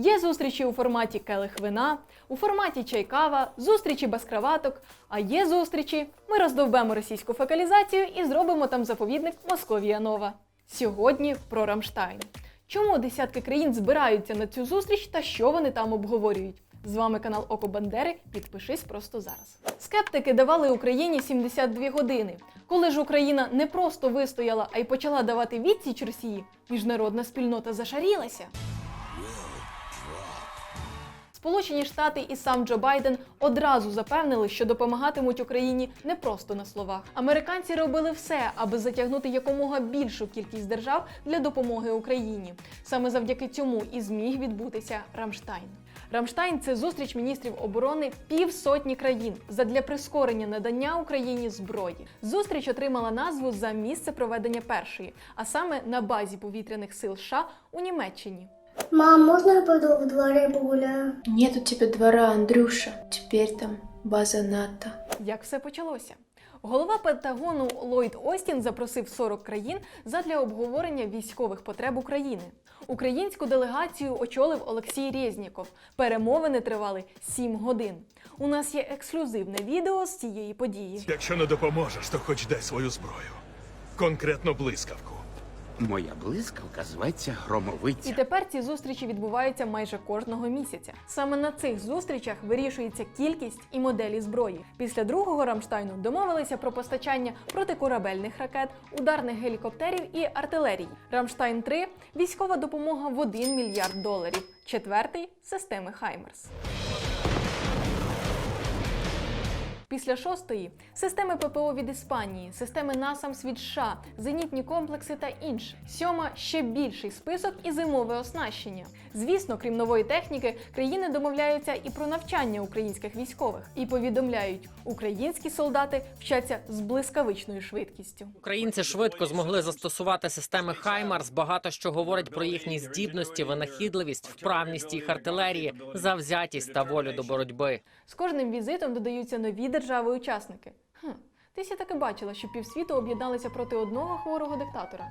Є зустрічі у форматі келих вина, у форматі чайкава, зустрічі без краваток. А є зустрічі. Ми роздовбемо російську фекалізацію і зробимо там заповідник Московія Нова. Сьогодні про Рамштайн. Чому десятки країн збираються на цю зустріч та що вони там обговорюють? З вами канал Око Бандери. Підпишись просто зараз. Скептики давали Україні 72 години. Коли ж Україна не просто вистояла, а й почала давати відсіч Росії, міжнародна спільнота зашарілася. Сполучені Штати і сам Джо Байден одразу запевнили, що допомагатимуть Україні не просто на словах. Американці робили все, аби затягнути якомога більшу кількість держав для допомоги Україні. Саме завдяки цьому і зміг відбутися Рамштайн. Рамштайн це зустріч міністрів оборони півсотні країн задля прискорення надання Україні зброї. Зустріч отримала назву за місце проведення першої, а саме на базі повітряних сил США у Німеччині. Мам, можно я пойду в дворе погуляю? Нет у тебя двора, Андрюша. Теперь там база НАТО. Як все почалося? Голова Пентагону Ллойд Остін запросив 40 країн задля обговорення військових потреб України. Українську делегацію очолив Олексій Резніков. Перемовини тривали 7 годин. У нас є ексклюзивне відео з цієї події. Якщо не допоможеш, то хоч дай свою зброю. Конкретно блискавку. Моя блискавка зветься І тепер ці зустрічі відбуваються майже кожного місяця. Саме на цих зустрічах вирішується кількість і моделі зброї. Після другого Рамштайну домовилися про постачання протикорабельних ракет, ударних гелікоптерів і артилерії. Рамштайн 3 військова допомога в 1 мільярд доларів. Четвертий системи Хаймерс. Після шостої системи ППО від Іспанії, системи НАСАМС від США, зенітні комплекси та інше. Сьома ще більший список і зимове оснащення. Звісно, крім нової техніки, країни домовляються і про навчання українських військових і повідомляють, українські солдати вчаться з блискавичною швидкістю. Українці швидко змогли застосувати системи Хаймарс. Багато що говорить про їхні здібності, винахідливість, вправність їх артилерії, завзятість та волю до боротьби. З кожним візитом додаються нові держави-учасники. Хм, ти ся таки бачила, що півсвіту об'єдналися проти одного хворого диктатора.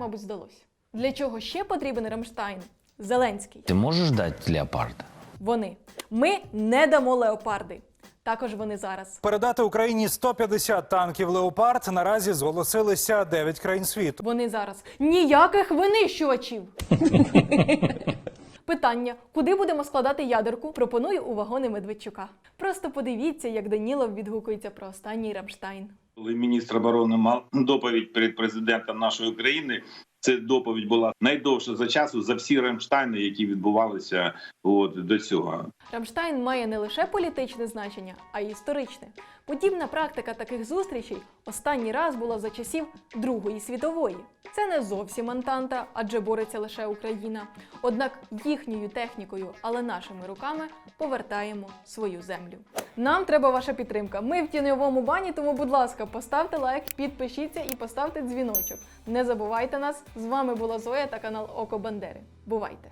Мабуть, здалося. Для чого ще потрібен Рамштайн? Зеленський. Ты можешь дать леопарда? Вони. Ми не дамо леопарди. Також вони зараз. Передати Україні 150 танків Леопард наразі зголосилися 9 країн світу. Вони зараз. Ніяких винищувачів. Питання: куди будемо складати ядерку? Пропоную у вагони Медведчука. Просто подивіться, як Данілов відгукується про останній Рамштайн. Коли міністр оборони мав доповідь перед президентом нашої країни, ця доповідь була найдовша за часу за всі Рамштайни, які відбувалися от до цього. Рамштайн має не лише політичне значення, а й історичне. Подібна практика таких зустрічей останній раз була за часів Другої світової. Це не зовсім Антанта, адже бореться лише Україна. Однак їхньою технікою, але нашими руками повертаємо свою землю. Нам треба ваша підтримка. Ми в тіньовому бані, тому, будь ласка, поставте лайк, підпишіться і поставте дзвіночок. Не забувайте нас. З вами була Зоя та канал Око Бандери. Бувайте!